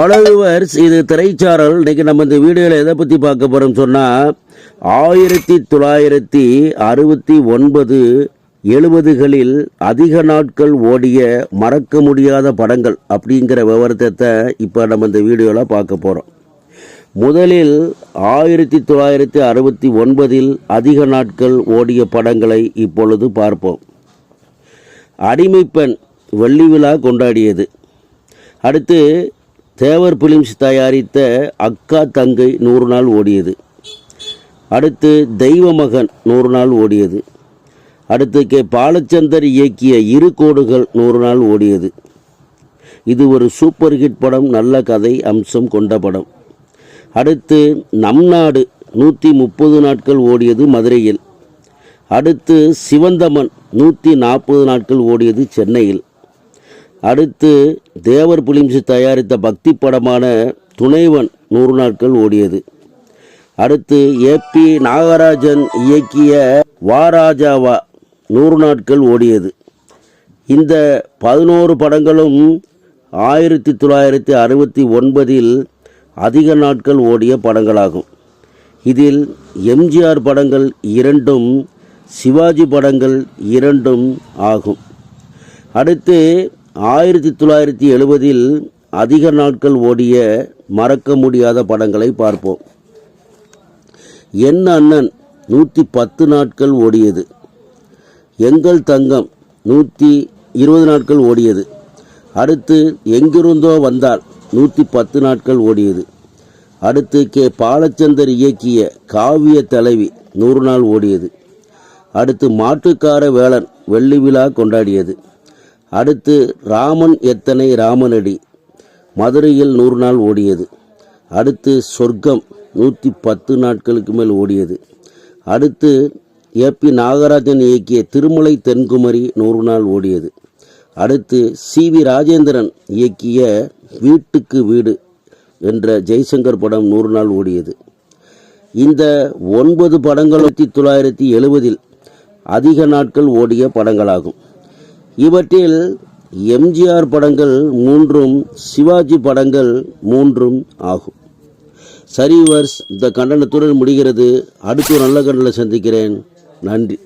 அழகுவர்ஸ் இது திரைச்சாரல். இன்றைக்கி நம்ம இந்த வீடியோவில் எதை பற்றி பார்க்க போகிறோம் சொன்னால் ஆயிரத்தி தொள்ளாயிரத்தி அறுபத்தி ஒன்பது எழுபதுகளில் அதிக நாட்கள் ஓடிய மறக்க முடியாத படங்கள் அப்படிங்கிற விவரத்தை இப்போ நம்ம இந்த வீடியோவில் பார்க்க போகிறோம் முதலில் ஆயிரத்தி தொள்ளாயிரத்தி அறுபத்தி ஒன்பதில் அதிக நாட்கள் ஓடிய படங்களை இப்பொழுது பார்ப்போம். அடிமைப்பெண் வெள்ளி விழா கொண்டாடியது. அடுத்து தேவர் பிலிம்ஸ் தயாரித்த அக்கா தங்கை நூறு நாள் ஓடியது. அடுத்து தெய்வ மகன் நூறு நாள் ஓடியது. அடுத்து கே. பாலச்சந்தர் இயக்கிய இரு கோடுகள் நூறு நாள் ஓடியது. இது ஒரு சூப்பர் ஹிட் படம் நல்ல கதை அம்சம் கொண்ட படம். அடுத்து நம் நாடு நூற்றி முப்பது நாட்கள் ஓடியது மதுரையில். அடுத்து சிவந்தமன் நூற்றி நாற்பது நாட்கள் ஓடியது சென்னையில். அடுத்து தேவர் பிலிம்ஸ் தயாரித்த பக்தி படமான துணைவன் நூறு நாட்கள் ஓடியது. அடுத்து ஏபி நாகராஜன் இயக்கிய வாராஜாவா நூறு நாட்கள் ஓடியது. இந்த பதினோரு படங்களும் ஆயிரத்தி தொள்ளாயிரத்தி அறுபத்தி ஒன்பதில் அதிக நாட்கள் ஓடிய படங்களாகும். இதில் எம்ஜிஆர் படங்கள் இரண்டும் சிவாஜி படங்கள் இரண்டும் ஆகும். அடுத்து ஆயிரத்தி தொள்ளாயிரத்தி எழுபதில் அதிக நாட்கள் ஓடிய மறக்க முடியாத படங்களை பார்ப்போம். என் அண்ணன் நூற்றி பத்து நாட்கள் ஓடியது. எங்கள் தங்கம் நூற்றி இருபது நாட்கள் ஓடியது. அடுத்து எங்கிருந்தோ வந்தால் நூற்றி பத்து நாட்கள் ஓடியது. அடுத்து கே. பாலச்சந்தர் இயக்கிய காவிய தலைவி நூறு நாள் ஓடியது. அடுத்து மாட்டுக்கார வேளன் வெள்ளி விழா கொண்டாடியது. அடுத்து ராமன் எத்தனை ராமனடி? மதுரையில் நூறு நாள் ஓடியது. அடுத்து சொர்க்கம் நூற்றி பத்து நாட்களுக்கு மேல் ஓடியது. அடுத்து ஏபி நாகராஜன் இயக்கிய திருமலை தென்குமரி நூறு நாள் ஓடியது. அடுத்து சி வி ராஜேந்திரன் இயக்கிய வீட்டுக்கு வீடு என்ற ஜெய்சங்கர் படம் நூறு நாள் ஓடியது. இந்த ஒன்பது படங்கள் ஆயிரத்தி தொள்ளாயிரத்தி எழுபதில் அதிக நாட்கள் ஓடிய படங்களாகும். இவற்றில் எம்ஜிஆர் படங்கள் மூன்றும் சிவாஜி படங்கள் மூன்றும் ஆகும். சரிவர்ஸ் இந்த கண்டனத்துடன் முடிகிறது. அடுத்து ஒரு நல்ல கண்டனை சந்திக்கிறேன். நன்றி.